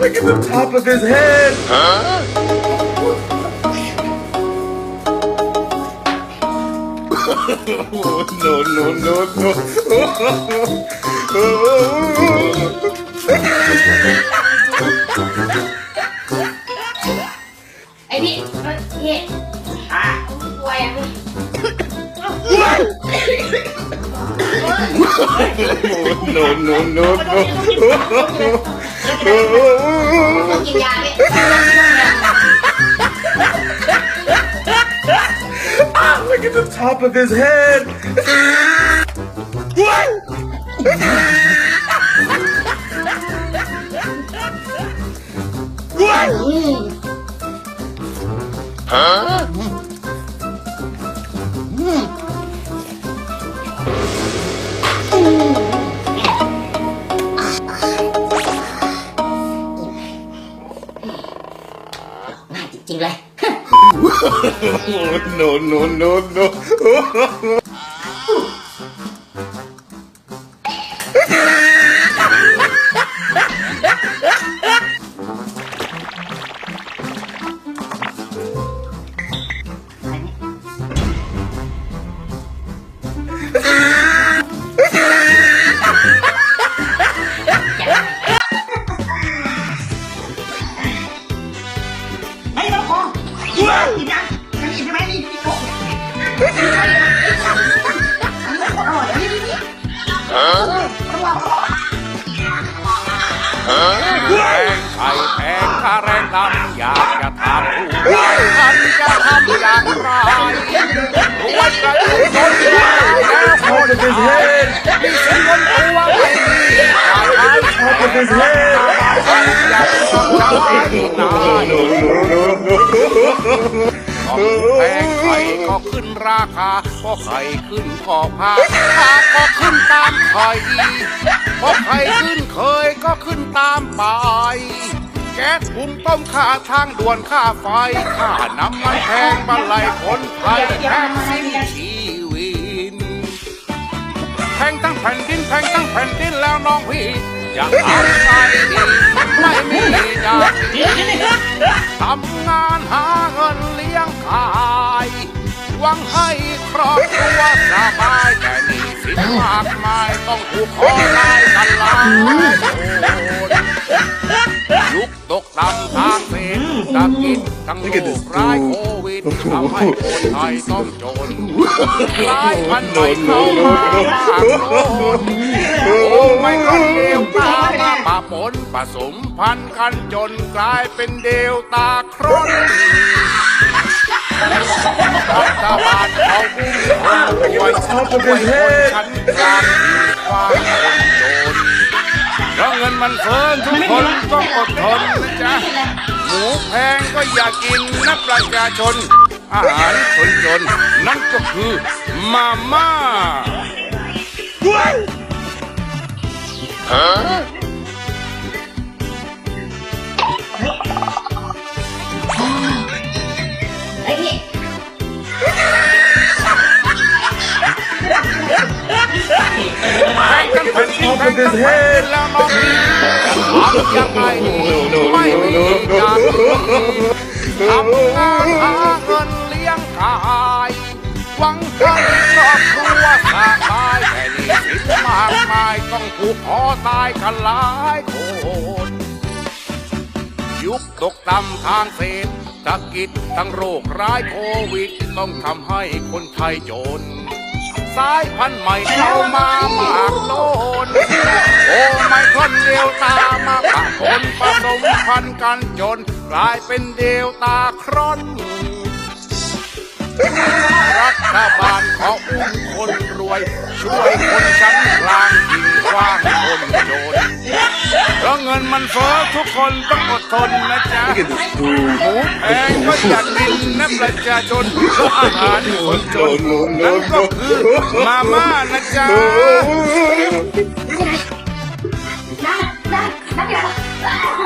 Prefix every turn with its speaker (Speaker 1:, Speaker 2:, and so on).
Speaker 1: Look at the top of his head. Oh, no, no, no, no.
Speaker 2: ไอ้นี่นี่อ่ะกลัวยัง
Speaker 1: No, no, no,
Speaker 2: ต้องกินยาเนี่ย
Speaker 1: no. Look at the top of his head.
Speaker 2: ง่าจริงๆเลย
Speaker 1: no no no no
Speaker 3: กินยังกินกินใช่ไหมนี่นี่โกะอันนี้โครงลอง
Speaker 4: แพงไข่แพงค่าแรงดำอยากจะทำผู้ว่าท่านจะทำอย่างไรรวยกระตุ้นจนตายแล้วคน
Speaker 1: Top of his
Speaker 4: ไทย
Speaker 1: head.
Speaker 4: มีสินบ แพงไข่ก็ขึ้นราคาก็ไข่ขึ้นก็ผ้าผ้าก็ขึ้นตามไข่พอไข่ขึ้นเคยก็ขึ้นตามไปแก๊สหุงต้มค่าทางด่วนค่าไฟค่าน้ำมันแพงบันไลคนไทยแทบสิ้นชีวิตแพงทั้งแผ่นดินแพงทั้งแผ่นดินแล้วน้องพี่ จะทำไงดีไม่มีจะกินทำงานหาเงินเลี้ยงขายหวังให้ครอบครัวสบายแต่นี่สินมากมายต้องถูกขอลายกันลายคนยุคตกต่ำทางเศรษฐกิจทั้งโลกร้ายโค ดทำให้คนไทยต้องจนกลายพันธุ์ใหม่เข้ามามากโลดโอ้ไม่ก็เดียวตามาปะปนผสมพันธุ์กันจนกลายเป็นเดวตาครอนรัฐบาลเขาบุ้มคนรวยช่วยคนชั้นกลางควาคนจนเพราะเงินมันเฟ้อทุกคนต้องอดทนนะจ๊ะ หมูแพงก็อย่ากินนะประชาชน อาหารคนจนนั่นก็คือมาม่า
Speaker 2: ไอ้นี่
Speaker 4: แพงกันแผ่นดินแพงกันแผ่นดินแล้วน้องพี่จะ ทำยังไงดีไม่มีการทำงานหาเงินเลี้ยงกายหวังให้ครอบครัวสบายแต่หนี่สินมากมายต้องถูกขอตายกันหลายคน ยุคตกต่ำทางเศรษฐกิจทั้งโรคร้ายโควิด ต้องทำให้คนไทยจน สายพันธุ์ใหม่เข้ามามากโลนโอ้ไม่คนเดลตามาปะปนผสมพันธุ์กันจนกลายเป็นเดลตาครอนรัฐบาลขออุ้มคนรวย ช่วยคนชั้นกลาง มันเฟ้อทุกคนต้องอดทนนะจ๊ะ หมูแพงก็อยากกินนะประชาชนอาหารคนจนนั่นก็คือมาม่านะจ๊ะ
Speaker 2: นั่งนั่งนั่งอย่า